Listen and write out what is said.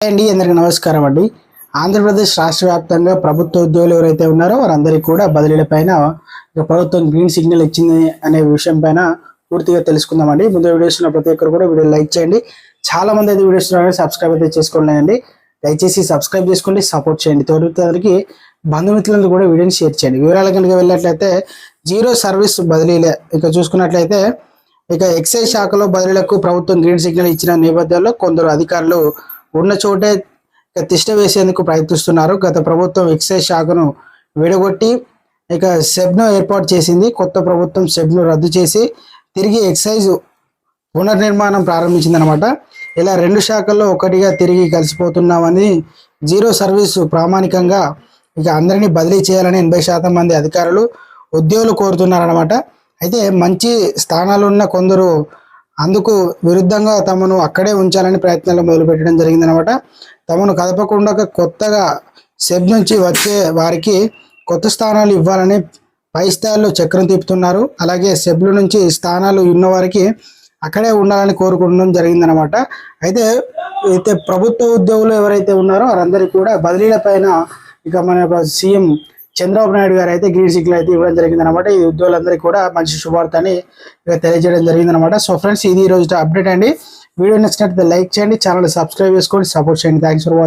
అండి అందరికీ నమస్కారం అండి. ఆంధ్రప్రదేశ్ రాష్ట్ర వ్యాప్తంగా ప్రభుత్వ ఉద్యోగులు ఎవరైతే ఉన్నారో వారందరికీ కూడా బదిలీల పైన ప్రభుత్వం గ్రీన్ సిగ్నల్ ఇచ్చింది అనే విషయం పైన పూర్తిగా తెలుసుకుందామండి. ముందు వీడియోస్ ఉన్న ప్రతి ఒక్కరు కూడా వీడియో లైక్ చేయండి. చాలా మంది అయితే వీడియోస్ సబ్స్క్రైబ్ అయితే చేసుకోలేదండి. దయచేసి సబ్స్క్రైబ్ చేసుకోండి సపోర్ట్ చేయండి. తోడుకి బంధుమిత్రులను కూడా వీడియోని షేర్ చేయండి. వివరాలు కనుక వెళ్ళినట్లయితే జీరో సర్వీస్ బదిలీలే. ఇక చూసుకున్నట్లయితే ఇక ఎక్సైజ్ శాఖలో బదిలీలకు ప్రభుత్వం గ్రీన్ సిగ్నల్ ఇచ్చిన నేపథ్యంలో కొందరు అధికారులు ఉన్న చోటే ఇక తిష్ట వేసేందుకు ప్రయత్నిస్తున్నారు. గత ప్రభుత్వం ఎక్సైజ్ శాఖను విడగొట్టి ఇక సెబ్ను ఏర్పాటు చేసింది. కొత్త ప్రభుత్వం సెబ్ను రద్దు చేసి తిరిగి ఎక్సైజ్ పునర్నిర్మాణం ప్రారంభించిందనమాట ఇలా రెండు శాఖల్లో ఒకటిగా తిరిగి కలిసిపోతున్నామని జీరో సర్వీసు ప్రామాణికంగా ఇక అందరినీ బదిలీ చేయాలని ఎనభై శాతం మంది అధికారులు ఉద్యోగులు కోరుతున్నారనమాట అయితే మంచి స్థానాలు ఉన్న కొందరు అందుకు విరుద్ధంగా తమను అక్కడే ఉంచాలని ప్రయత్నాలు మొదలుపెట్టడం జరిగిందనమాట. తమను కదపకుండా కొత్తగా సెబ్ నుంచి వచ్చే వారికి కొత్త స్థానాలు ఇవ్వాలని పై స్థాయిలో చక్రం తిప్పుతున్నారు అలాగే సెబ్ల నుంచి స్థానాలు ఉన్న వారికి అక్కడే ఉండాలని కోరుకోవడం జరిగిందనమాట. అయితే అయితే ప్రభుత్వ ఉద్యోగులు ఎవరైతే ఉన్నారో వారందరికీ కూడా బదిలీల పైన ఇక మన యొక్క సీఎం చంద్రబాబు నాయుడు గారు అయితే గ్రీన్ సిగ్నల్ అయితే ఇవ్వడం జరిగింది అనమాట ఈ ఉద్యోగులందరికీ కూడా మంచి శుభార్త అని తెలియజేయడం జరిగింది అనమాట సో ఫ్రెండ్స్ ఇది ఈ రోజు అప్డేట్ అండి. వీడియో నచ్చినట్లయితే లైక్ చేయండి ఛానల్ సబ్స్క్రైబ్ చేసుకోండి సపోర్ట్ చేయండి. Thanks for watching